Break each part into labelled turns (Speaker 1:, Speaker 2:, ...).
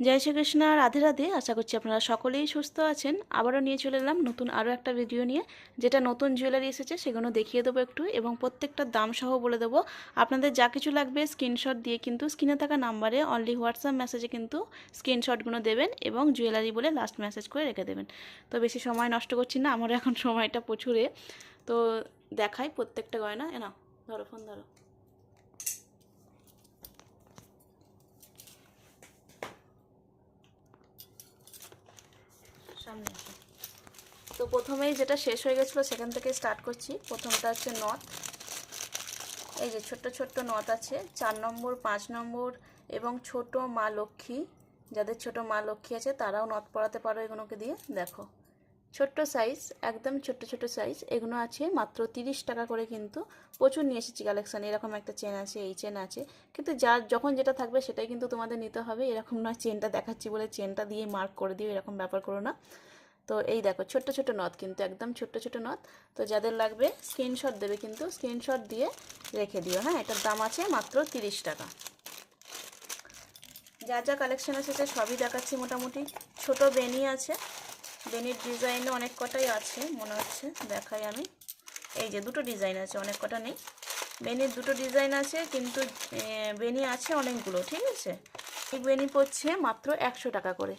Speaker 1: জয় শ্রীকৃষ্ণ, রাধে রাধে। আশা করছি আপনারা সকলেই সুস্থ আছেন। আবারও নিয়ে চলে এলাম নতুন আরও একটা ভিডিও নিয়ে। যেটা নতুন জুয়েলারি এসেছে, সেগুলো দেখিয়ে দেবো একটু এবং প্রত্যেকটা দাম সহ বলে দেবো। আপনাদের যা কিছু লাগবে স্ক্রিনশট দিয়ে কিন্তু স্ক্রিনে থাকা নাম্বারে অনলি হোয়াটসঅ্যাপ মেসেজে কিন্তু স্ক্রিনশটগুলো দেবেন এবং জুয়েলারি বলে লাস্ট মেসেজ করে রেখে দেবেন। তো বেশি সময় নষ্ট করছি না আমারও এখন সময়টা প্রচুরে। তো দেখাই প্রত্যেকটা গয়না। নাও, ধরো ফোন ধরো। সামনে। তো প্রথমেই যেটা শেষ হয়ে গেছিল, সেখান থেকে স্টার্ট করছি। প্রথমটা হচ্ছে নথ এই যে ছোট্ট ছোট্ট নথ আছে। চার নম্বর, পাঁচ নম্বর এবং ছোট মা লক্ষ্মী। যাদের ছোট মা লক্ষ্মী আছে, তারাও নথ পড়াতে পারো এগুলোকে দিয়ে। দেখো। ছোট্ট সাইজ একদম ছোট্ট ছোট্ট সাইজ এগুলো আছে মাত্র তিরিশ টাকা করে কিন্তু প্রচুর নিয়ে এসেছি কালেকশান এরকম একটা চেন আছে, এই চেন আছে। কিন্তু যার যখন যেটা থাকবে সেটাই কিন্তু তোমাদের নিতে হবে, এরকম নয় চেনটা দেখাচ্ছি বলে চেনটা দিয়ে মার্ক করে দিও, এরকম ব্যাপার করো না। তো এই দেখো, ছোট্ট ছোট নথ কিন্তু, একদম ছোট্ট ছোট নথ তো যাদের লাগবে স্ক্রিনশট দেবে কিন্তু স্ক্রিনশট দিয়ে রেখে দিও হ্যাঁ? এটার দাম আছে মাত্র তিরিশ টাকা। যা যা কালেকশন এসেছে সবই দেখাচ্ছি মোটামুটি। ছোট বেনি আছে বেনির ডিজাইনও অনেক কটাই আছে, মনে হচ্ছে, দেখাই আমি। এই যে দুটো ডিজাইন আছে, অনেক কটা নেই। বেনির দুটো ডিজাইন আছে, কিন্তু বেনি আছে অনেকগুলো, ঠিক আছে? এই বেনি পড়ছে মাত্র একশো টাকা করে।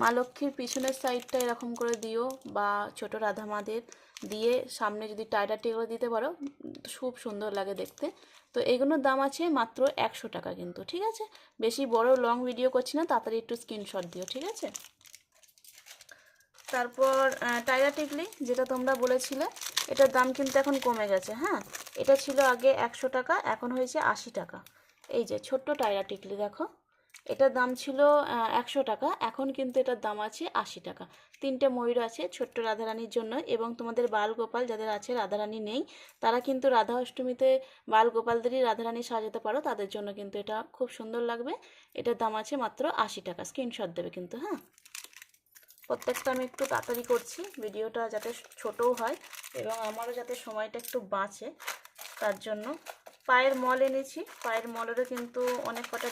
Speaker 1: মা লক্ষ্মীর পিছনের সাইডটা এরকম করে দিও, বা ছোট রাধা মাদের দিয়ে সামনে যদি টাইডার টেগুলো দিতে পারো, খুব সুন্দর লাগে দেখতে। তো এগুলোর দাম আছে মাত্র একশো টাকা কিন্তু, ঠিক আছে? বেশি বড় লং ভিডিও করছি না, তাড়াতাড়ি একটু স্ক্রিনশট দিও, ঠিক আছে? তারপর টাইগার টিকলি যেটা তোমরা বলেছিলে, এটার দাম কিন্তু এখন কমে গেছে হ্যাঁ? এটা ছিল আগে একশো টাকা, এখন হয়েছে আশি টাকা। এই যে, ছোট্ট টাইগার টিকলি দেখো। এটার দাম ছিল একশো টাকা, এখন কিন্তু এটার দাম আছে আশি টাকা। তিনটে ময়ূর আছে ছোট্ট রাধারানীর জন্য, এবং তোমাদের বাল গোপাল যাদের আছে রাধারানী নেই, তারা কিন্তু রাধা অষ্টমীতে বাল গোপালদেরই রাধারানী সাজাতে পারো, তাদের জন্য কিন্তু এটা খুব সুন্দর লাগবে। এটার দাম আছে মাত্র আশি টাকা স্ক্রিনশট দেবে কিন্তু হ্যাঁ? প্রত্যেকটা আমি একটু তাড়াতাড়ি করছি, ভিডিওটা যাতে ছোটও হয় এবং আমারও যাতে সময়টা একটু বাঁচে, তার জন্য পায়ের মল এনেছি। পায়ের মলেরও কিন্তু অনেক কটা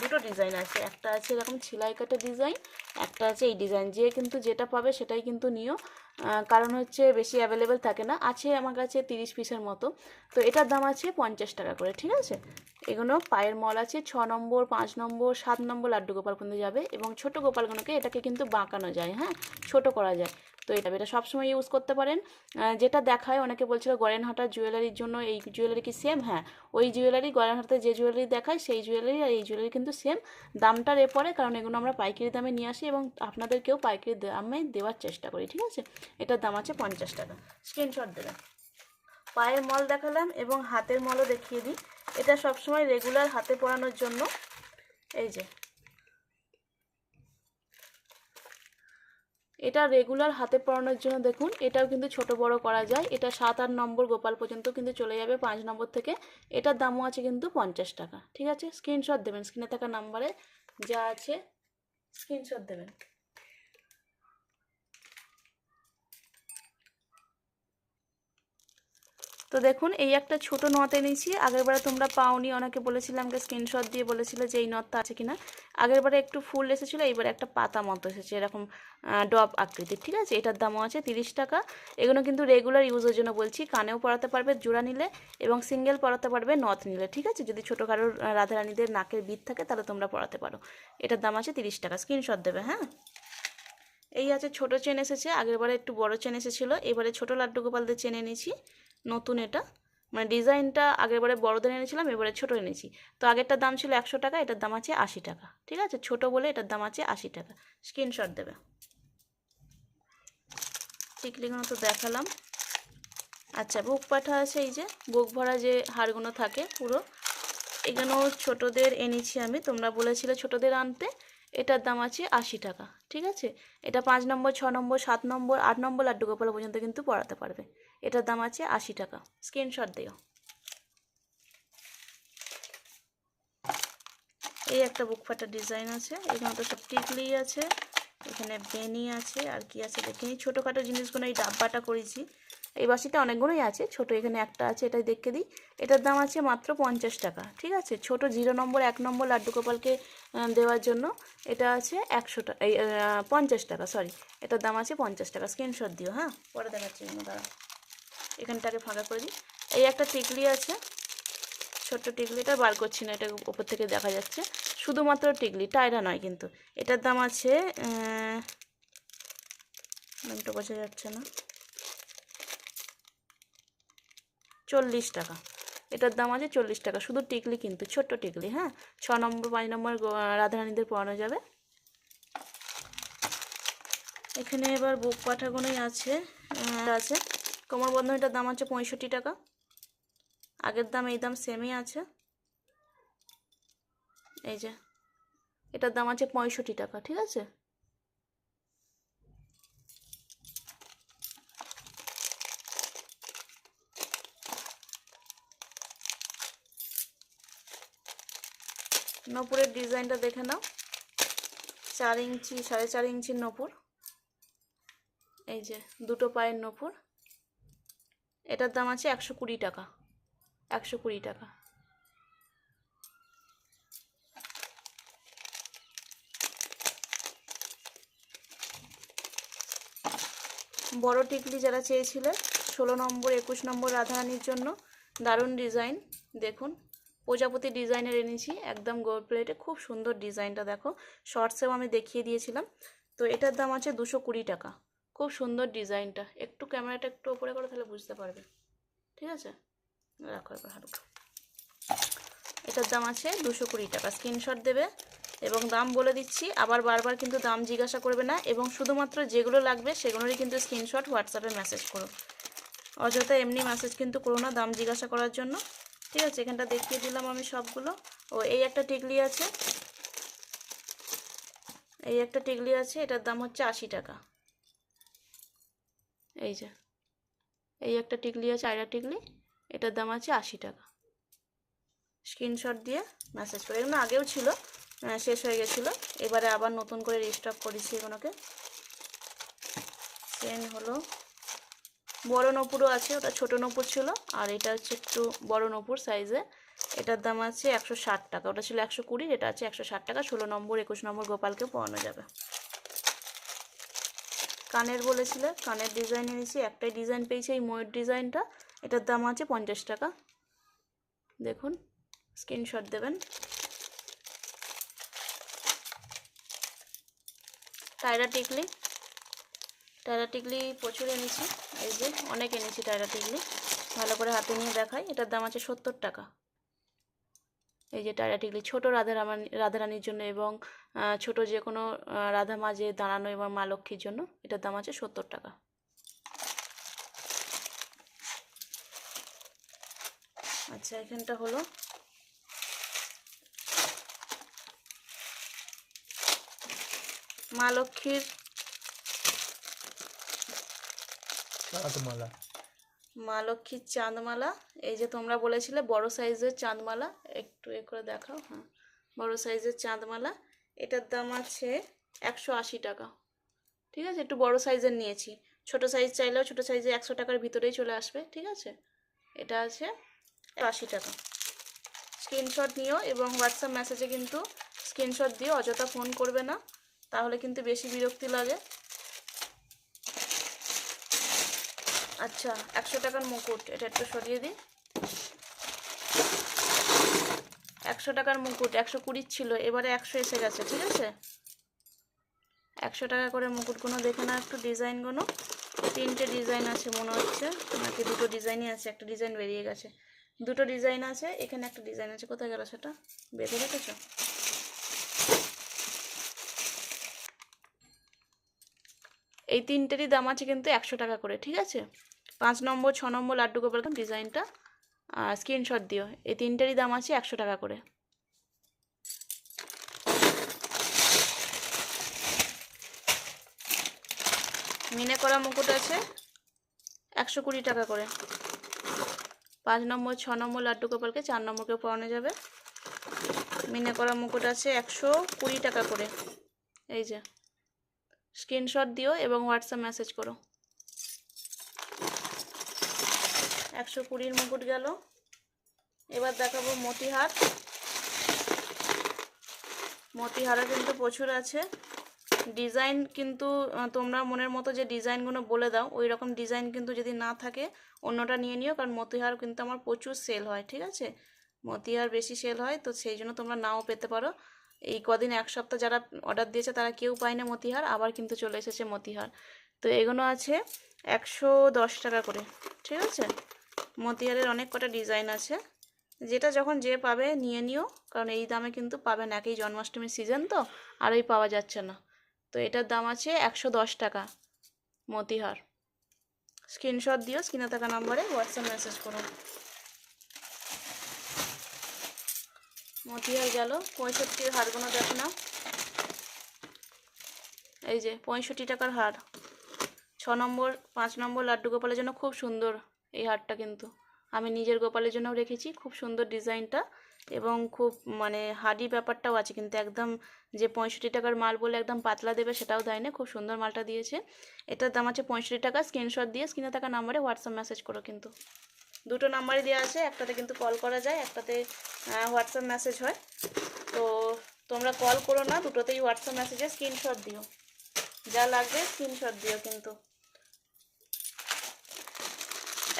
Speaker 1: দুটো ডিজাইন আছে। একটা আছে এরকম সেলাই কাটা ডিজাইন, একটা আছে এই ডিজাইন। যে কিন্তু যেটা পাবে সেটাই কিন্তু নিও। কারণ হচ্ছে বেশি অ্যাভেলেবেল থাকে না। আছে আমার কাছে তিরিশ পিসের মতো। তো এটার দাম আছে পঞ্চাশ টাকা করে, ঠিক আছে? এগুলো পায়ের মল আছে, ছ নম্বর, পাঁচ নম্বর, সাত নম্বর লাড্ডু গোপাল পর্যন্ত যাবে। এবং ছোট গোপালগুলোকে এটাকে কিন্তু বাঁকানো যায় হ্যাঁ? ছোট করা যায়। তো এটা এটা সবসময় ইউজ করতে পারেন। যেটা দেখায়, অনেকে বলছিল গড়েনহাটা জুয়েলারির জন্য এই জুয়েলারি কি সেম হ্যাঁ ওই জুয়েলারি গরেন গড়েনহাটাতে যে জুয়েলারি দেখায়, সেই জুয়েলারি আর এই জুয়েলারি কিন্তু সেম দামটা এ পড়ে কারণ এগুলো আমরা পাইকারি দামে নিয়ে আসি এবং আপনাদেরকেও পাইকারি দামে দেওয়ার চেষ্টা করি, ঠিক আছে? এটার দাম আছে পঞ্চাশ টাকা। স্ক্রিনশট দেবেন। পায়ের মল দেখালাম এবং হাতের মলও দেখিয়ে দিই। এটা সবসময় রেগুলার হাতে পরানোর জন্য। এই যে এটা রেগুলার হাতে পরানোর জন্য দেখুন, এটাও কিন্তু ছোট বড় করা যায়। এটা সাত, আট নম্বর গোপাল পর্যন্ত কিন্তু চলে যাবে পাঁচ নম্বর থেকে। এটার দামও আছে কিন্তু পঞ্চাশ টাকা। ঠিক আছে? স্ক্রিনশট দেবেন। স্ক্রিনে থাকা নাম্বারে যা আছে স্ক্রিনশট দেবেন। তো দেখুন এই একটা ছোট নথ এনেছি। আগেরবারে তোমরা পাওনি অনেকে বলেছিলাম যে স্ক্রিনশট দিয়ে বলেছিল যে এই নথটা আছে কিনা। আগেরবারে একটু ফুল এসেছিল এইবারে একটা পাতা মতো এসেছে এরকম ডব আকৃতির ঠিক আছে? এটার দামও আছে তিরিশ টাকা। এগুলো কিন্তু রেগুলার ইউজের জন্য বলছি কানেও পরাতে পারবে জোড়া নিলে এবং সিঙ্গেল পরাতে পারবে নথ নিলে ঠিক আছে? যদি ছোটো কারোর আহ, রাধারানীদের নাকের বিট থাকে তাহলে তোমরা পরাতে পারো। এটার দাম আছে তিরিশ টাকা স্ক্রিনশট দেবে হ্যাঁ? এই আছে ছোট চেন এসেছে আগেরবারে একটু বড় চেন এসেছিল, এবারে ছোট লাড্ডু গোপালদের চেন এনেছি, নতুন এটা। মানে ডিজাইনটা আগেরবারে বড়দের এনেছিলাম, এবারে ছোট এনেছি। তো আগেরটার দাম ছিল একশো টাকা, এটার দাম আছে আশি টাকা, ঠিক আছে? ছোট বলে এটার দাম আছে আশি টাকা। স্ক্রিনশট দেবে। টিকলিগুলো তো দেখালাম। আচ্ছা বুক পাঠা আছে এই যে, বুক ভরা যে হাড়গুলো থাকে পুরো, এগুলো ছোটদের এনেছি আমি, তোমরা বলেছিলে ছোটদের আনতে। এটার দাম আছে আশি টাকা, ঠিক আছে? এটা পাঁচ নম্বর, ছ নম্বর, সাত নম্বর, আট নম্বর লাড্ডু গোপাল পর্যন্ত কিন্তু পড়াতে পারবে। এটার দাম আছে আশি টাকা। স্ক্রিনশট দিও। এই একটা বুক ফাটা ডিজাইন আছে, এখানে তো সব টিকলি আছে, এখানে বেনি আছে, আর কি আছে দেখে ছোটোখাটো জিনিসগুলো এই ডাব্বাটা করেছি। এই বাসিটা অনেকগুলোই আছে। ছোট এখানে একটা আছে এটাই দেখে দিই। এটার দাম আছে মাত্র পঞ্চাশ টাকা ঠিক আছে? ছোট জিরো নম্বর এক নম্বর লাড্ডু গোপালকে আহ, দেওয়ার জন্য এটা আছে একশো টাকা এই পঞ্চাশ টাকা সরি এটার দাম আছে পঞ্চাশ টাকা। স্ক্রিনশট দিও হ্যাঁ? পরে দেখাচ্ছি দাঁড়া এখানটাকে ফাঁকা করে দিই। এই একটা টিকলি আছে ছোট্ট টিকলিটা বার করছি না এটা উপর থেকে দেখা যাচ্ছে। শুধুমাত্র টিকলি টায়রা নয় কিন্তু। এটার দাম আছে নামটা বোঝা যাচ্ছে না। চল্লিশ টাকা। এটার দাম আছে চল্লিশ টাকা। শুধু টিকলি কিন্তু, ছোট্ট টিকলি হ্যাঁ? ছ নম্বর, পাঁচ নম্বর রাধারানীদের পড়ানো যাবে। এখানে এবার বুক পাঠাগুলোই আছে আছে। কোমর বন্ধনীটার দাম আছে পঁয়ষট্টি টাকা। আগের দাম, এই দাম সেমই আছে। এই যে, এটার দাম আছে পঁয়ষট্টি টাকা, ঠিক আছে? নপুরের ডিজাইনটা দেখে নাও। চার ইঞ্চি, সাড়ে চার ইঞ্চির নপুর। এই যে, দুটো পায়ের নপুর। এটার দাম আছে একশো কুড়ি টাকা। একশো কুড়ি টাকা। বড় টিকলি যারা চেয়েছিলেন, ষোলো নম্বর, একুশ নম্বর রাধারানীর জন্য দারুণ ডিজাইন। দেখুন। প্রজাপতি ডিজাইনের এনেছি, একদম গোল প্লেটে খুব সুন্দর ডিজাইনটা দেখো। শর্টসেও আমি দেখিয়ে দিয়েছিলাম। তো এটার দাম আছে দুশো কুড়ি টাকা। খুব সুন্দর ডিজাইনটা। একটু ক্যামেরাটা একটু ওপরে করো, তাহলে বুঝতে পারবে। ঠিক আছে? রাখো এবার হালকা। এটার দাম আছে দুশো কুড়ি টাকা। স্ক্রিনশট দেবে এবং দাম বলে দিচ্ছি। আবার বারবার কিন্তু দাম জিজ্ঞাসা করবে না এবং শুধুমাত্র যেগুলো লাগবে সেগুলোরই কিন্তু স্ক্রিনশট হোয়াটসঅ্যাপে মেসেজ করো। অযথা এমনি মেসেজ কিন্তু করো না দাম জিজ্ঞাসা করার জন্য। ঠিক আছে, এখানটা দেখিয়ে দিলাম আমি সবগুলো। ও, এই একটা টিকলি আছে। এই একটা টিকলি আছে, এটার দাম হচ্ছে আশি টাকা। এই যে, এই একটা টিকলি আছে আয়রা টিকলি, এটার দাম আছে আশি টাকা। স্ক্রিনশট দিয়ে মেসেজ করে। এগুলো আগেও ছিল শেষ হয়ে গেছিল। এবারে আবার নতুন করে রিস্টক করেছি এগুলোকে। চেন হলো। বড় নপুরও আছে, ওটা ছোট নপুর ছিল, আর এটা হচ্ছে একটু বড় নপুর সাইজে এটার দাম আছে একশো ষাট টাকা, ওটা ছিল একশো কুড়ি, এটা আছে একশো ষাট টাকা, ষোলো নম্বর, একুশ নম্বর গোপালকে পরানো যাবে। কানের বলেছিলে, কানের ডিজাইন এনেছি, একটাই ডিজাইন পেয়েছি এই ময়ূর ডিজাইনটা এটার দাম আছে পঞ্চাশ টাকা। দেখুন স্ক্রিনশট দেবেন। টায়রা টিকলি টায়রা টিকলি প্রচুর এনেছি। এই যে অনেক এনেছি টায়রা টিকলি ভালো করে হাতে নিয়ে দেখাই। এটার দাম আছে সত্তর টাকা। এই যে টায়রা টিকলি ছোটো রাধারামানি, রাধারানীর জন্য এবং ছোট যে কোনো রাধা মাঝে দাঁড়ানো এবং মা লক্ষ্মীর জন্য, এটার দাম আছে সত্তর টাকা। আচ্ছা এখানটা হলো। মা লক্ষ্মীর
Speaker 2: চাঁদমালা।
Speaker 1: মা লক্ষ্মীর চাঁদমালা, এই যে তোমরা বলেছিলে বড় সাইজের চাঁদমালা, একটু এ করে দেখাও হ্যাঁ। বড় সাইজের চাঁদমালা, এটার দাম আছে একশো আশি টাকা। ঠিক আছে? একটু বড় সাইজের নিয়েছি। ছোট সাইজ চাইলেও ছোট সাইজে একশো টাকার ভিতরেই চলে আসবে, ঠিক আছে? এটা আছে আশি টাকা। স্ক্রিনশট নিও এবং হোয়াটসঅ্যাপ মেসেজে কিন্তু স্ক্রিনশট দিও, অযথা ফোন করবে না, তাহলে কিন্তু বেশি বিরক্তি লাগে। আচ্ছা একশো টাকার মুকুট, এটা একটু সরিয়ে দিন একশো টাকার মুকুট, একশো কুড়ির ছিল, এবারে একশো এসে গেছে, ঠিক আছে? একশো টাকা করে মুকুটগুলো দেখে না একটু ডিজাইনগুলো তিনটে ডিজাইন আছে মনে হচ্ছে, নাকি দুটো ডিজাইনই আছে, একটা ডিজাইন বেরিয়ে গেছে। দুটো ডিজাইন আছে, এখানে একটা ডিজাইন আছে, কোথায় গেল সেটা? বেঁধে রেখেছো এই তিনটেরই দাম আছে কিন্তু একশো টাকা করে, ঠিক আছে? পাঁচ নম্বর, ছ নম্বর লাড্ডু গোপাল ডিজাইনটা। আর স্ক্রিনশট দিও। এই তিনটেরই দাম আছে একশো টাকা করে। মিনে করা মুকুট আছে একশো কুড়ি টাকা করে। পাঁচ নম্বর, ছ নম্বর লাড্ডু গোপালকে চার নম্বরকে পরানো যাবে। মিনে করা মুকুট আছে একশো কুড়ি টাকা করে। এই যে। স্ক্রিনশট দিও এবং হোয়াটসঅ্যাপ মেসেজ করো। একশো কুড়ির মুকুট গেল। এবার দেখাবো মতিহার। মতিহারা কিন্তু প্রচুর আছে। ডিজাইন কিন্তু তোমরা মনের মতো যে ডিজাইনগুলো বলে দাও ওই রকম ডিজাইন কিন্তু যদি না থাকে, অন্যটা নিয়ে নিও, কারণ মতিহার কিন্তু আমার প্রচুর সেল হয়, ঠিক আছে? মতিহার বেশি সেল হয়, তো সেই জন্য তোমরা নাও পেতে পারো। এই কদিন এক সপ্তাহ যারা অর্ডার দিয়েছে, তারা কেউ পায় না মতিহার, আবার কিন্তু চলে এসেছে মতিহার। তো এগুলো আছে একশো দশ টাকা করে, ঠিক আছে? মতিহারের অনেক কটা ডিজাইন আছে। যেটা যখন যে পাবে নিয়ে নিও, কারণ এই দামে কিন্তু পাবে না একই জন্মাষ্টমীর সিজন তো, আর ওই পাওয়া যাচ্ছে না। তো এটার দাম আছে একশো দশ টাকা মতিহার স্ক্রিনশট দিও, স্ক্রিনে থাকা নাম্বারে হোয়াটসঅ্যাপ মেসেজ করুন। মতিহার গেল পঁয়ষট্টির হারগুলো দেখো না। এই যে, পঁয়ষট্টি টাকার হার। ছ নম্বর, পাঁচ নম্বর লাড্ডু গোপালের জন্য খুব সুন্দর। এই হারটা কিন্তু। আমি নিজের গোপালের জন্যও রেখেছি, খুব সুন্দর ডিজাইনটা এবং খুব মানে হাডি ব্যাপারটাও আছে কিন্তু একদম যে পঁয়ষট্টি টাকার মাল বলে একদম পাতলা দেবে সেটাও দেয় না, খুব সুন্দর মালটা দিয়েছে। এটার দাম আছে পঁয়ষট্টি টাকা স্ক্রিনশট দিয়ে স্ক্রিনে থাকা নাম্বারে হোয়াটসঅ্যাপ মেসেজ করো কিন্তু। দুটো নাম্বারই দেওয়া আছে, একটাতে কিন্তু কল করা যায়, একটাতে হোয়াটসঅ্যাপ মেসেজ হয়। তো তোমরা কল করো না, দুটোতেই হোয়াটসঅ্যাপ মেসেজে স্ক্রিনশট দিও। যা লাগবে স্ক্রিনশট দিও কিন্তু।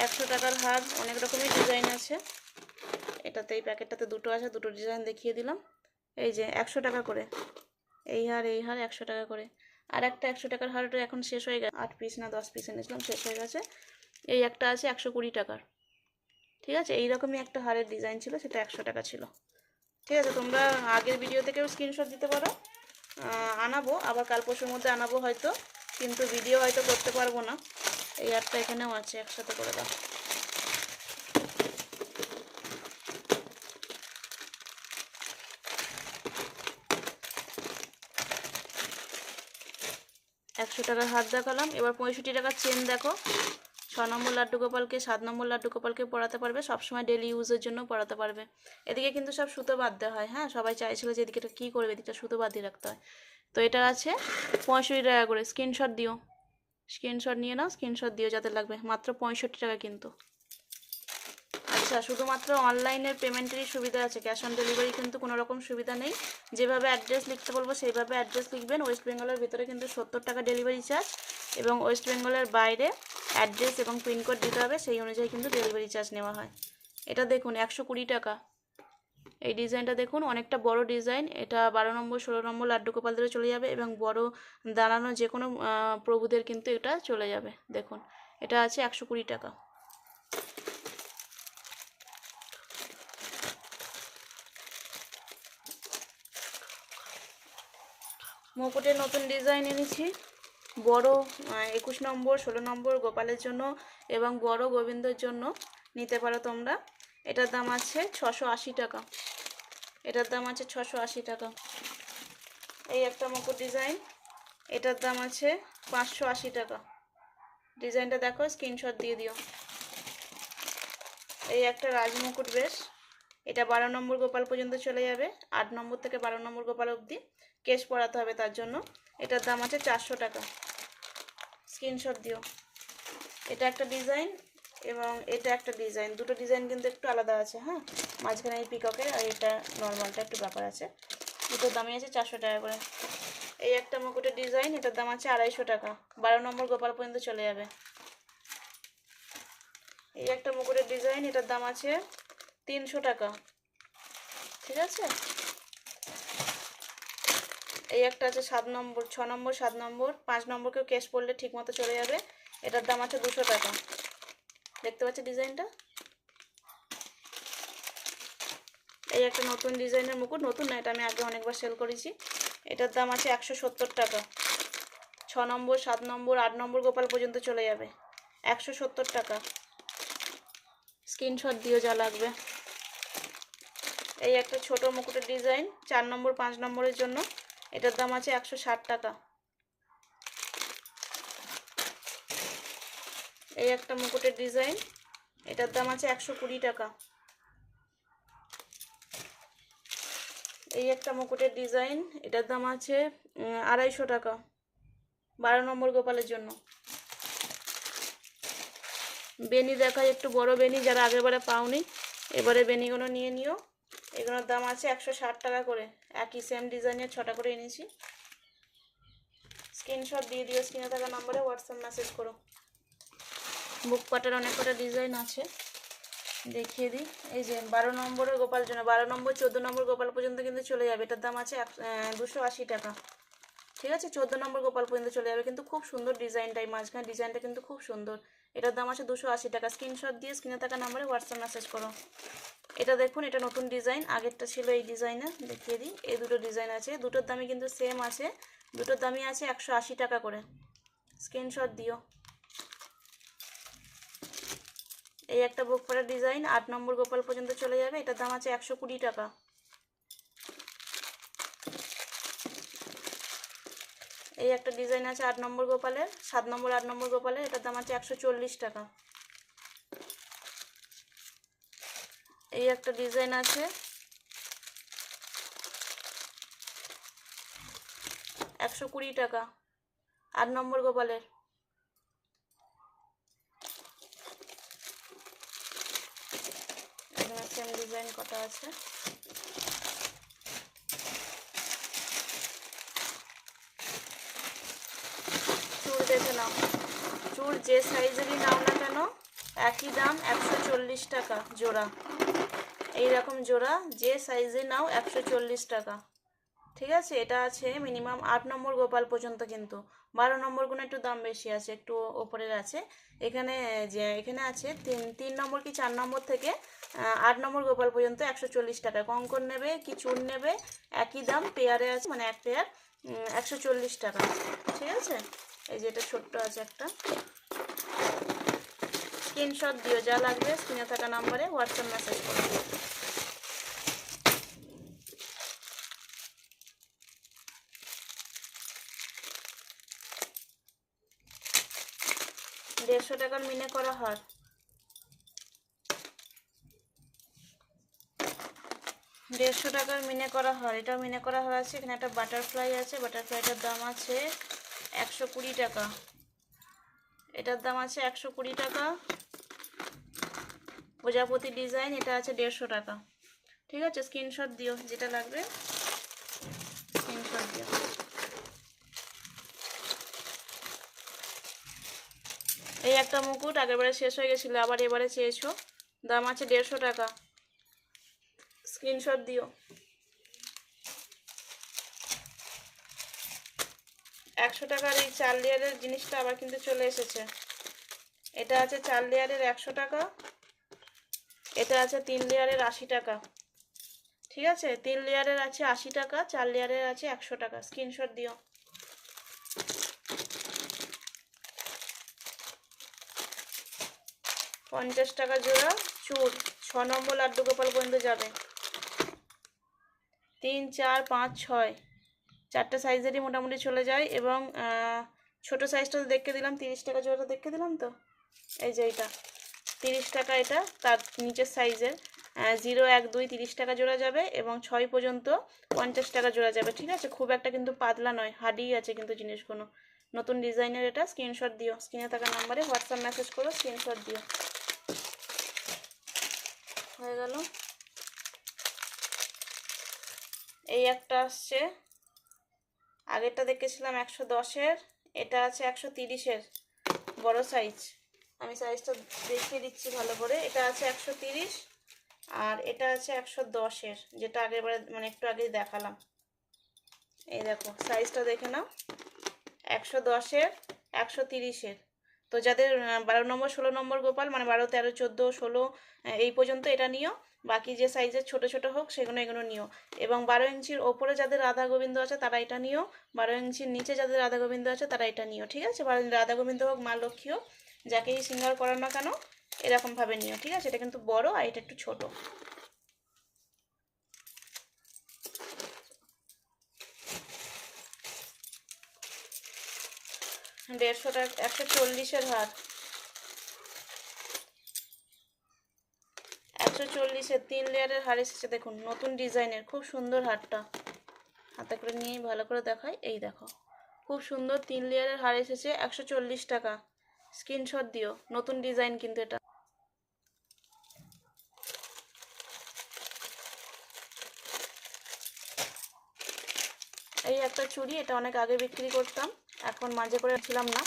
Speaker 1: একশো টাকার হার, অনেক রকমের ডিজাইন আছে। এটাতে এই প্যাকেটটাতে দুটো আছে, দুটো ডিজাইন দেখিয়ে দিলাম। এই যে একশো টাকা করে। এই হার এই হার, একশো টাকা করে। আর একটা একশো টাকার হারটা এখন শেষ হয়ে গেছে। আট পিস না দশ পিস এনেছিলাম, শেষ হয়ে গেছে। এই একটা আছে একশো কুড়ি টাকার। ঠিক আছে? এইরকমই একটা হারের ডিজাইন ছিল, সেটা একশো টাকা ছিল। ঠিক আছে? তোমরা আগের ভিডিও থেকেও স্ক্রিনশট দিতে পারো। আনাবো। আবার কাল পরশুর মধ্যে আনাবো হয়তো। কিন্তু ভিডিও হয়তো করতে পারব না। এই অ্যাপটা এখানেও আছে, একসাথে করে দাও। একশো টাকার হাত দেখালাম। এবার পঁয়ষট্টি টাকার চেন দেখো। ছ নম্বর লাড্ডু গোপালকে, সাত নম্বর লাড্ডু গোপালকে পড়াতে পারবে। সবসময় ডেলি ইউজের জন্য পড়াতে পারবে। এদিকে কিন্তু সব সুতো দেওয়া হয় হ্যাঁ? সবাই চাইছিল যে এদিকে কী করবে, এদিকটা সুতো বাদ দিয়ে রাখতে হয়। তো এটা আছে পঁয়ষট্টি টাকা করে। স্ক্রিনশট দিও। স্ক্রিনশট নিয়ে নাও স্ক্রিনশট দিও যাতে লাগবে। মাত্র পঁয়ষট্টি টাকা কিন্তু। আচ্ছা শুধুমাত্র অনলাইনের পেমেন্টেরই সুবিধা আছে। ক্যাশ অন ডেলিভারি কিন্তু কোনো রকম সুবিধা নেই। যেভাবে অ্যাড্রেস লিখতে বলব, সেইভাবে অ্যাড্রেস লিখবেন। ওয়েস্ট বেঙ্গলের ভিতরে কিন্তু সত্তর টাকা ডেলিভারি চার্জ এবং ওয়েস্ট বেঙ্গলের বাইরে অ্যাড্রেস এবং পিনকোড দিতে হবে। সেই অনুযায়ী কিন্তু ডেলিভারি চার্জ নেওয়া হয়। এটা দেখুন, একশো কুড়ি টাকা। এই ডিজাইনটা দেখুন, অনেকটা বড় ডিজাইন। এটা বারো নম্বর, ষোলো নম্বর লাড্ডু গোপালদেরও চলে যাবে এবং বড় দাঁড়ানো যে কোনো প্রভুদের কিন্তু এটা চলে যাবে। দেখুন, এটা আছে একশো কুড়ি টাকা। মুকুটের নতুন ডিজাইন এনেছি। বড় একুশ নম্বর, ষোলো নম্বর গোপালের জন্য এবং বড় গোবিন্দর জন্য। নিতে পারো তোমরা। এটার দাম আছে ছশো আশি টাকা। এটার দাম আছে ছশো আশি টাকা। এই একটা মুকুট ডিজাইন, এটার দাম আছে পাঁচশো আশি টাকা। ডিজাইনটা দেখো, স্ক্রিনশট দিয়ে দিও। এই একটা রাজমুকুট বেশ, এটা বারো নম্বর গোপাল পর্যন্ত চলে যাবে। আট নম্বর থেকে বারো নম্বর গোপাল অবধি কেশ পরাতে হবে তার জন্য। এটার দাম আছে চারশো টাকা। স্ক্রিনশট দিও। এটা একটা ডিজাইন এবং এটা একটা ডিজাইন দুটো ডিজাইন কিন্তু একটু আলাদা আছে হ্যাঁ? মাঝখানে এই পিককের আর এটা নর্মালটা একটু ব্যাপার আছে। দুটোর দামই আছে চারশো টাকা করে। এই একটা মুকুটের ডিজাইন এটার দাম আছে আড়াইশো টাকা। বারো নম্বর গোপাল পর্যন্ত চলে যাবে। এই একটা মুকুটের ডিজাইন এটার দাম আছে তিনশো টাকা। ঠিক আছে? এই একটা আছে সাত নম্বর, ছ নম্বর, সাত নম্বর, পাঁচ নম্বরকেও কেস পড়লে ঠিক মতো চলে যাবে। এটার দাম আছে দুশো টাকা। দেখতে পাচ্ছি ডিজাইনটা? এই একটা নতুন ডিজাইনের মুকুট, নতুন না, এটা আমি আগে অনেকবার সেল করেছি। এটার দাম আছে একশো সত্তর টাকা। ছ নম্বর, সাত নম্বর, আট নম্বর গোপাল পর্যন্ত চলে যাবে। একশো সত্তর টাকা। স্ক্রিনশট দিও যা লাগবে। এই একটা ছোট মুকুটের ডিজাইন, চার নম্বর, পাঁচ নম্বরের জন্য। এটার দাম আছে একশো ষাট টাকা। এই একটা মুকুটের ডিজাইন। এটার দাম আছে একশো কুড়ি টাকা। এই একটা মুকুটের ডিজাইন, এটার দাম আছে আড়াইশো টাকা। বারো নম্বর গোপালের জন্য। বেনি দেখায় একটু বড় বেনি, যারা আগের বারে পাওনি, এবারে বেনিগুলো নিয়ে নিও। এগুলোর দাম আছে একশো ষাট টাকা করে। একই সেম ডিজাইনের ছটা করে এনেছি। স্ক্রিনশট দিয়ে দিও, স্ক্রিনে থাকা নম্বরে হোয়াটসঅ্যাপ মেসেজ করো। বুক পাটার অনেক কটা ডিজাইন আছে। দেখিয়ে দিই। এই যে বারো নম্বরের গোপাল জন্য বারো নম্বর, চোদ্দ নম্বর গোপাল পর্যন্ত কিন্তু চলে যাবে। এটার দাম আছে দুশো আশি টাকা। ঠিক আছে? চোদ্দ নম্বর গোপাল পর্যন্ত চলে যাবে। কিন্তু খুব সুন্দর ডিজাইনটা এই মাঝখানে। ডিজাইনটা কিন্তু খুব সুন্দর। এটার দাম আছে দুশো আশি টাকা। স্ক্রিনশট দিয়ে স্ক্রিনে থাকা নাম্বারে হোয়াটসঅ্যাপ মেসেজ করো। এটা দেখুন, এটা নতুন ডিজাইন। আগেরটা ছিল এই ডিজাইনের দেখিয়ে দিই। এই দুটো ডিজাইন আছে। দুটোর দামই কিন্তু সেম আছে। দুটোর দামই আছে একশো আশি টাকা করে। স্ক্রিনশট দিও। এই একটা বুক করার ডিজাইন আট নম্বর গোপাল পর্যন্ত চলে যাবে। এটার দাম আছে একশো কুড়ি টাকা। এই একটা ডিজাইন আছে আট নম্বর গোপালের, সাত নম্বর, আট নম্বর গোপালের, এটার দাম আছে একশো চল্লিশ টাকা। এই একটা ডিজাইন আছে একশো কুড়ি টাকা, আট নম্বর গোপালের এখানে সেম ডিজাইন কটা আছে? চুল দেখে নাও। চুল যে সাইজেরই নাও না কেন, একই দাম একশো চল্লিশ টাকা জোড়া। এইরকম জোড়া যে সাইজে নাও একশো চল্লিশ টাকা। ঠিক আছে? এটা আছে মিনিমাম আট নম্বর গোপাল পর্যন্ত কিন্তু। বারো নম্বর নম্বরগুলো একটু দাম বেশি আছে, একটু ওপরের আছে। এখানে, যে, এখানে আছে তিন তিন নম্বর কি চার নম্বর থেকে আট নম্বর গোপাল পর্যন্ত একশো চল্লিশ টাকা। কঙ্কর নেবে কি চুন নেবে, একই দাম, পেয়ারে আছে মানে এক পেয়ার একশো চল্লিশ টাকা। ঠিক আছে? এই যে এটা ছোট্ট আছে একটা। স্ক্রিনশট দিও, যা লাগবে স্ক্রিনে থাকা নাম্বারে হোয়াটসঅ্যাপ মেসেজ করো। দেড়শো টাকার মিনে করা হার। দেড়শো টাকার মিনে করা হার। এটা মিনে করা হার আছে। এখানে একটা বাটারফ্লাই আছে। বাটারফ্লাইটার দাম আছে একশো কুড়ি টাকা। এটার দাম আছে একশো কুড়ি টাকা। প্রজাপতি ডিজাইন এটা আছে দেড়শো টাকা। ঠিক আছে? স্ক্রিনশট দিও, যেটা লাগবে স্ক্রিনশট দিও এই একটা মুকুট আগেরবারে শেষ হয়ে গেছিল, আবার এবারে চেয়েছো। দাম আছে দেড়শো টাকা। স্ক্রিনশট দিও। একশো টাকার এই চার লেয়ারের জিনিসটা আবার কিন্তু চলে এসেছে। এটা আছে চার লেয়ারের একশো টাকা, এটা আছে তিন লেয়ারের আশি টাকা। ঠিক আছে? তিন লেয়ারের আছে আশি টাকা, চার লেয়ারের আছে একশো টাকা। স্ক্রিনশট দিও। পঞ্চাশ টাকা জোড়া, চুর, ছ নম্বর লাড্ডু গোপাল পর্যন্ত যাবে। তিন, চার, পাঁচ, ছয়, চারটে সাইজেরই মোটামুটি চলে যায় এবং ছোট সাইজটা তো দেখে দিলাম, তিরিশ টাকা জোড়াটা দেখে দিলাম তো? এই যে এটা তিরিশ টাকা এটা, তার নিচের সাইজের জিরো এক, দুই, তিরিশ টাকা জোড়া যাবে এবং ছয় পর্যন্ত পঞ্চাশ টাকা জোড়া যাবে, ঠিক আছে? খুব একটা কিন্তু পাতলা নয় হার্ডই আছে কিন্তু জিনিসগুলো। নতুন ডিজাইনের এটা স্ক্রিনশট দিও স্ক্রিনে থাকা নাম্বারে হোয়াটসঅ্যাপ মেসেজ করো স্ক্রিনশট দিও। হয়ে গেল। এই একটা আসছে। আগেরটা দেখেছিলাম একশো দশের, এটা আছে একশো তিরিশের, বড় সাইজ আমি সাইজটা দেখিয়ে দিচ্ছি ভালো করে। এটা আছে একশো তিরিশ আর এটা আছে একশো দশের, যেটা আগের বারে মানে একটু আগেই দেখালাম। এই দেখো সাইজটা দেখে নাও। একশো দশের, একশো তিরিশের। তো যাদের বারো নম্বর, ষোলো নম্বর গোপাল মানে বারো, তেরো, চোদ্দ, ষোলো এই পর্যন্ত এটা নিও। বাকি যে সাইজের ছোট ছোট হোক, সেগুলো, এগুলো নিও। এবং বারো ইঞ্চির ওপরে যাদের রাধা গোবিন্দ আছে, তারা এটা নিও। বারো ইঞ্চির নিচে যাদের রাধা গোবিন্দ আছে, তারা এটা নিও, ঠিক আছে? রাধা গোবিন্দ হোক, মা লক্ষ্মী হোক, যাকেই সিঙ্গার করো না কেন, এরকমভাবে নিও, ঠিক আছে? এটা কিন্তু বড় আর এটা একটু ছোট। দেড়শো টাকা, একশো চল্লিশের হাট একশো চল্লিশের তিন লেয়ারের হার এসেছে, দেখুন, নতুন ডিজাইনের, খুব সুন্দর হারটা। হাতে করে নিয়েই ভালো করে দেখাই, এই দেখো। খুব সুন্দর তিন লেয়ারের হার এসেছে, একশো চল্লিশ টাকা। স্ক্রিনশট দিও, নতুন ডিজাইন কিন্তু এটা। এই একটা চুড়ি, এটা অনেক আগে বিক্রি করতাম। এখন মাঝে করে ছিলাম না।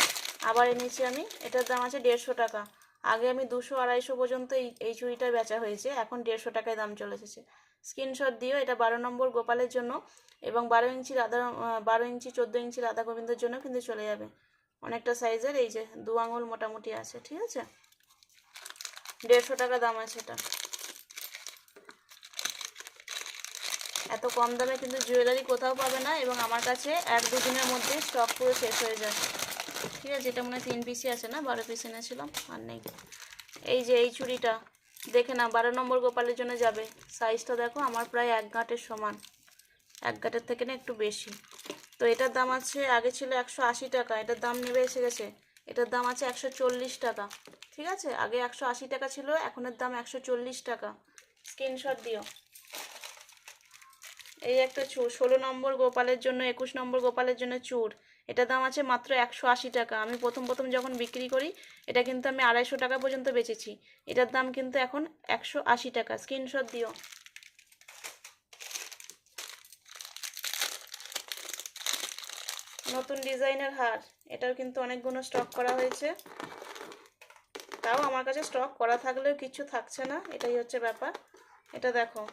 Speaker 1: আবার এনেছি আমি। এটার দাম আছে দেড়শো টাকা। আগে আমি দুশো, আড়াইশো পর্যন্ত এই এই চুড়িটা বেচা হয়েছে। এখন দেড়শো টাকায় দাম চলে এসেছে। স্ক্রিনশট দিও, এটা বারো নম্বর গোপালের জন্য এবং বারো ইঞ্চি রাধা বারো ইঞ্চি, চোদ্দ ইঞ্চি রাধা গোবিন্দের জন্য কিন্তু চলে যাবে। অনেকটা সাইজের, এই যে দু আঙুল মোটামুটি আছে, ঠিক আছে? দেড়শো টাকা দাম আছে এটা। এত কম দামে কিন্তু জুয়েলারি কোথাও পাবে না এবং আমার কাছে এক দু দিনের মধ্যে স্টক পুরো শেষ হয়ে যায় ঠিক আছে, এটা মনে হয় তিন পিসই আছে না? বারো পিস এনেছিলাম, আর নেই। এই যে এই চুড়িটা, দেখে না বারো নম্বর গোপালের জন্য যাবে। সাইজটা দেখো, আমার প্রায় এক গাঁটের সমান। এক গাঁটের থেকে না একটু বেশি। তো এটার দাম আছে, আগে ছিল একশো আশি টাকা, এটার দাম নেবে এসে গেছে। এটার দাম আছে একশো চল্লিশ টাকা। ঠিক আছে, আগে একশো আশি টাকা ছিল এখনের দাম একশো চল্লিশ টাকা। স্ক্রিনশট দিও। এই একটা চুর, ষোলো নম্বর গোপালের জন্য, একুশ নম্বর গোপালের জন্য চুর। এটার দাম আছে মাত্র একশো আশি টাকা। আমি প্রথম প্রথম যখন বিক্রি করি, এটা কিন্তু আমি আড়াইশো টাকা পর্যন্ত বেচেছি। এটার দাম কিন্তু এখন একশো আশি টাকা। স্ক্রিনশট দিও। নতুন ডিজাইনের হার। এটাও কিন্তু অনেকগুলো স্টক করা হয়েছে। তাও আমার কাছে স্টক করা থাকলেও কিছু থাকছে না। এটাই হচ্ছে ব্যাপার। এটা দেখো।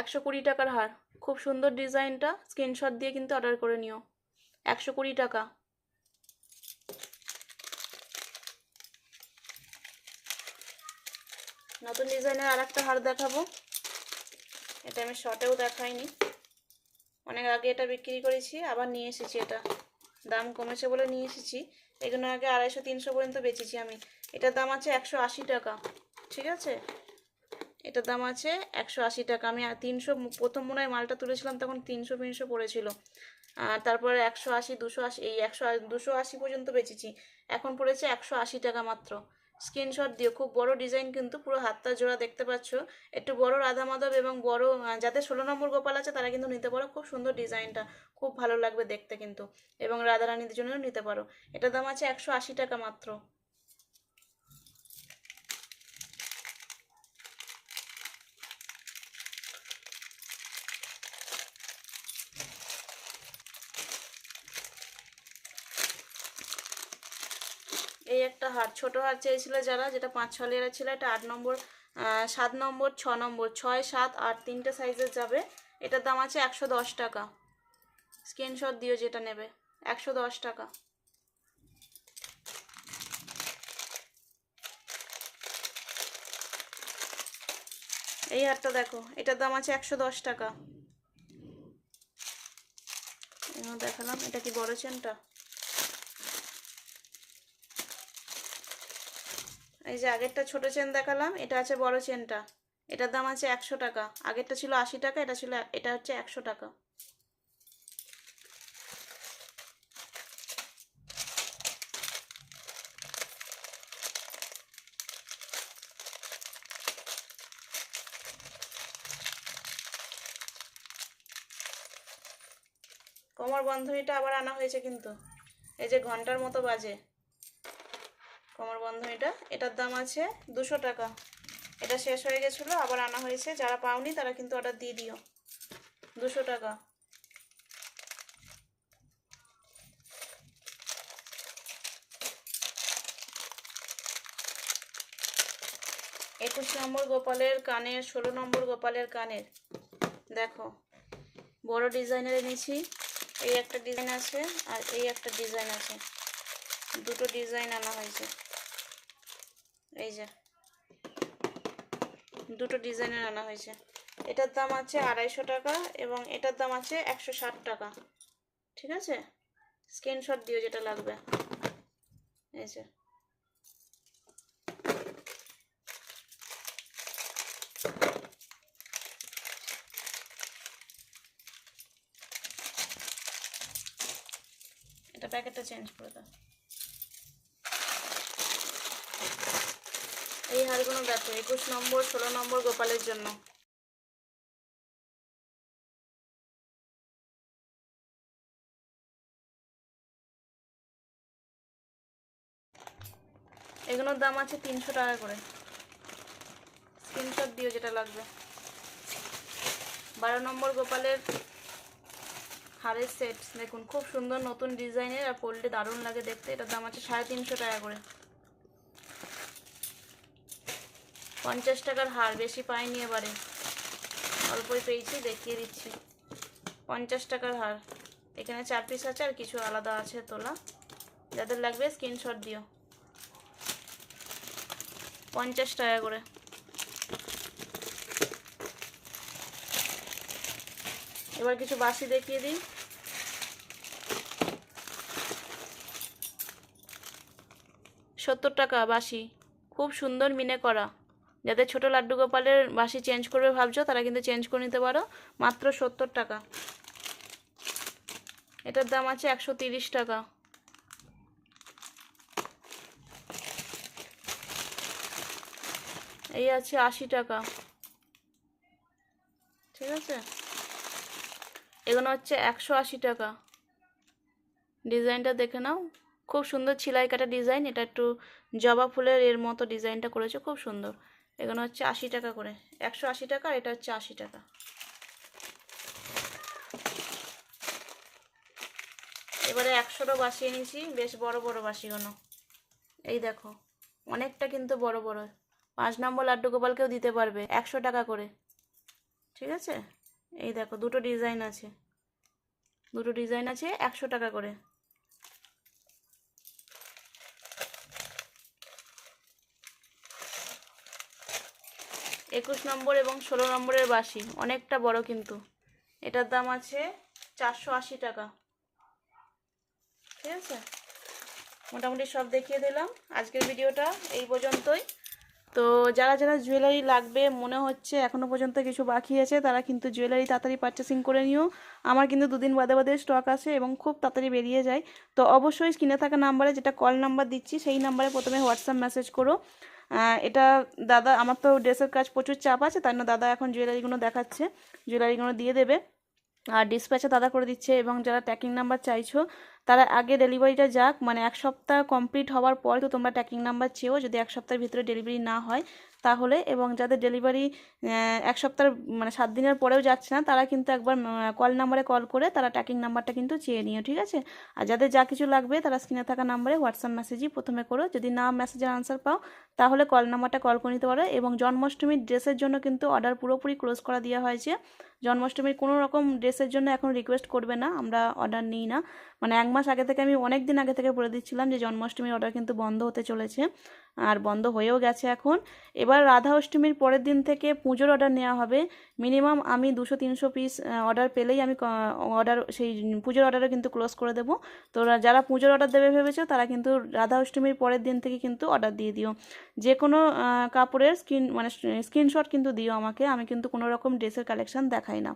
Speaker 1: একশো কুড়ি টাকার হার। খুব সুন্দর ডিজাইনটা। স্ক্রিনশট দিয়ে কিন্তু অর্ডার করে নিও। একশো কুড়ি টাকা। নতুন ডিজাইনের আর একটা হার দেখাবো। এটা আমি শর্টেও দেখাইনি। অনেক আগে এটা বিক্রি করেছি, আবার নিয়ে এসেছি এটা। দাম কমেছে বলে নিয়ে এসেছি। এগুলো আগে আড়াইশো, তিনশো পর্যন্ত বেচেছি আমি। এটার দাম আছে একশো আশি টাকা। ঠিক আছে? এটার দাম আছে একশো আশি টাকা। আমি তিনশো, প্রথম মনে হয় মালটা তুলেছিলাম, তখন তিনশো তিনশো পড়েছিল। তারপরে একশো আশি, দুশো আশি, এই একশো, দুশো আশি পর্যন্ত বেচেছি। এখন পড়েছে একশো আশি টাকা মাত্র। স্ক্রিনশট দিও, খুব বড় ডিজাইন কিন্তু, পুরো হাতটা জোড়া দেখতে পাচ্ছ। একটু বড় রাধা মাধব এবং বড় যাদের ষোলো নম্বর গোপাল আছে, তারা কিন্তু নিতে পারো। খুব সুন্দর ডিজাইনটা, খুব ভালো লাগবে দেখতে কিন্তু। এবং রাধারানীদের জন্যও নিতে পারো। এটার দাম আছে একশো আশি টাকা মাত্র এই একটা হার, ছোট হার চেয়েছিল যারা, যেটা পাঁচ ছ লেয়ারের ছিল, এটা আট নম্বর সাত নম্বর, ছ নম্বর, ছয়, সাত, আট, তিনটে সাইজের যাবে। এটার দাম আছে একশো দশ টাকা। স্ক্রিনশট দিও যেটা নেবে। একশো দশ টাকা। এই হারটা দেখো, এটার দাম আছে একশো দশ টাকা। দেখালাম, এটা কি বড় চেনটা এই যে আগেরটা ছোট চেন দেখালাম, এটা আছে বড় চেনটা এটার দাম আছে একশো টাকা। আগেরটা ছিল আশি টাকা, এটা ছিল এটা হচ্ছে একশো টাকা। কোমর বন্ধনীটা আবার আনা হয়েছে কিন্তু। এই যে ঘণ্টার মতো বাজে। কোমর বন্ধনীটা এটার দাম আছে দুশো টাকা। এটা শেষ হয়ে গেছিল, আবার আনা হয়েছে। যারা পাওনি তারা কিন্তু অর্ডার দিয়ে দিও। দুশো টাকা। একুশ নম্বর গোপালের কানের, ষোলো নম্বর গোপালের কানের। দেখো, বড় ডিজাইনের এনেছি। এই একটা ডিজাইন আছে আর এই একটা ডিজাইন আছে। দুটো ডিজাইন আনা হয়েছে। এই যে। দুটো ডিজাইনের আনা হয়েছে। এটার দাম আছে আড়াইশো টাকা এবং এটার দাম আছে একশো ষাট টাকা। ঠিক আছে? স্ক্রিনশট দিও যেটা লাগবে। এই যে। এটা প্যাকেটটা চেঞ্জ করে দাও। এই হারগুলো দেখো একুশ নম্বর, ষোলো নম্বর গোপালের জন্য। এগুলোর দাম আছে তিনশো টাকা করে। স্ক্রিনশট দিও যেটা লাগবে। বারো নম্বর গোপালের হারের সেট। দেখুন, খুব সুন্দর নতুন ডিজাইনের আর পরলে দারুণ লাগে দেখতে। এটার দাম আছে সাড়ে তিনশো টাকা করে। পঞ্চাশ টাকার হার বেশি পাইনি এবারে। অল্পই পেয়েছি, দেখিয়ে দিচ্ছি। পঞ্চাশ টাকার হার। এখানে চার পিস আছে আর কিছু আলাদা আছে তোলা। যাদের লাগবে স্ক্রিনশট দিও। পঞ্চাশ টাকা করে। এবার কিছু বাসি দেখিয়ে দিই। সত্তর টাকা বাসি। খুব সুন্দর মিনে করা। যাদের ছোট লাড্ডু গোপালের বাসি চেঞ্জ করবে ভাবছ, তারা কিন্তু চেঞ্জ করে নিতে পারো। মাত্র সত্তর টাকা। এটার দাম আছে একশো টাকা। এই আছে আশি টাকা। ঠিক আছে? এগুলো হচ্ছে একশো আশি টাকা। ডিজাইনটা দেখে নাও। খুব সুন্দর ছিলাই কাটা ডিজাইন। এটা একটু জবা ফুলের এর মতো ডিজাইনটা করেছে, খুব সুন্দর। এগুলো হচ্ছে আশি টাকা করে। একশো আশি টাকা এটা হচ্ছে আশি টাকা। এবারে একশোটা বাসিয়ে নিয়েছি, বেশ বড় বড় বাসিগুলো। এই দেখো, অনেকটা কিন্তু বড় বড়। পাঁচ নম্বর লাড্ডু গোপালকেও দিতে পারবে, একশো টাকা করে। ঠিক আছে? এই দেখো, দুটো ডিজাইন আছে। দুটো ডিজাইন আছে, একশো টাকা করে। একুশ নম্বর এবং ষোলো নম্বরের বাসি অনেকটা বড় কিন্তু। এটার দাম আছে চারশো আশি টাকা। ঠিক আছে? মোটামুটি সব দেখিয়ে দিলাম। আজকের ভিডিওটা এই পর্যন্তই। তো যারা যারা জুয়েলারি লাগবে, মনে হচ্ছে এখনও পর্যন্ত কিছু বাকি আছে, তারা কিন্তু জুয়েলারি তাড়াতাড়ি পারচেসিং করে নিও। আমার কিন্তু দুদিন বাদে বাদে স্টক আসে এবং খুব তাড়াতাড়ি বেরিয়ে যায়। তো অবশ্যই স্ক্রিনে থাকা নাম্বারে যেটা কল নাম্বার দিচ্ছি, সেই নাম্বারে প্রথমে হোয়াটসঅ্যাপ মেসেজ করো। এটা দাদা, আমার তো ড্রেসের কাজ প্রচুর চাপ আছে তাই না দাদা এখন জুয়েলারিগুলো দেখাচ্ছে। জুয়েলারিগুলো দিয়ে দেবে। আর ডিসপ্যাচে দাদা করে দিচ্ছে এবং যারা ট্র্যাকিং নাম্বার চাইছো, তারা আগে ডেলিভারিটা যাক। মানে এক সপ্তাহ কমপ্লিট হওয়ার পর তো তোমরা ট্যাকিং নাম্বার চেয়েও যদি এক সপ্তাহের ভিতরে ডেলিভারি না হয় তাহলে এবং যাদের ডেলিভারি এক সপ্তাহ মানে সাত দিনের পরেও যাচ্ছে না, তারা কিন্তু একবার কল নাম্বারে কল করে তারা ট্র্যাকিং নাম্বারটা কিন্তু চেয়ে নিও, ঠিক আছে? আর যাদের যা কিছু লাগবে তারা স্ক্রিনে থাকা নাম্বারে হোয়াটসঅ্যাপ মেসেজই প্রথমে করো। যদি না মেসেজের আনসার পাও, তাহলে কল নাম্বারটা কল করে নিতে পারো এবং জন্মাষ্টমীর ড্রেসের জন্য কিন্তু অর্ডার পুরোপুরি ক্লোজ করা দেওয়া হয়েছে। জন্মাষ্টমীর কোনো রকম ড্রেসের জন্য এখন রিকোয়েস্ট করবে না, আমরা অর্ডার নিই না। মানে এক মাস আগে থেকে আমি অনেক দিন আগে থেকে বলে দিচ্ছিলাম যে জন্মাষ্টমীর অর্ডার কিন্তু বন্ধ হতে চলেছে। আর বন্ধ হয়েও গেছে এখন। এবার রাধা অষ্টমীর পরের দিন থেকে পুজোর অর্ডার নেওয়া হবে। মিনিমাম আমি দুশো, তিনশো পিস অর্ডার পেলেই আমি অর্ডার সেই পুজোর অর্ডারও কিন্তু ক্লোজ করে দেবো। তো যারা পুজোর অর্ডার দেবে ভেবেছো, তারা কিন্তু রাধা অষ্টমীর পরের দিন থেকে কিন্তু অর্ডার দিয়ে দিও। যে কোনো কাপড়ের স্ক্রিন মানে স্ক্রিনশট কিন্তু দিও আমাকে। আমি কিন্তু কোনো রকম ড্রেসের কালেকশন দেখাই না।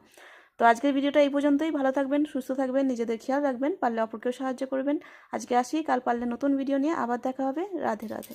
Speaker 1: তো আজকের ভিডিওটা এই পর্যন্তই। ভালো থাকবেন, সুস্থ থাকবেন, নিজেদের খেয়াল রাখবেন, পারলে অপরকেও সাহায্য করবেন। আজকে আসি, কাল পারলে নতুন ভিডিও নিয়ে আবার দেখা হবে। রাধে রাধে।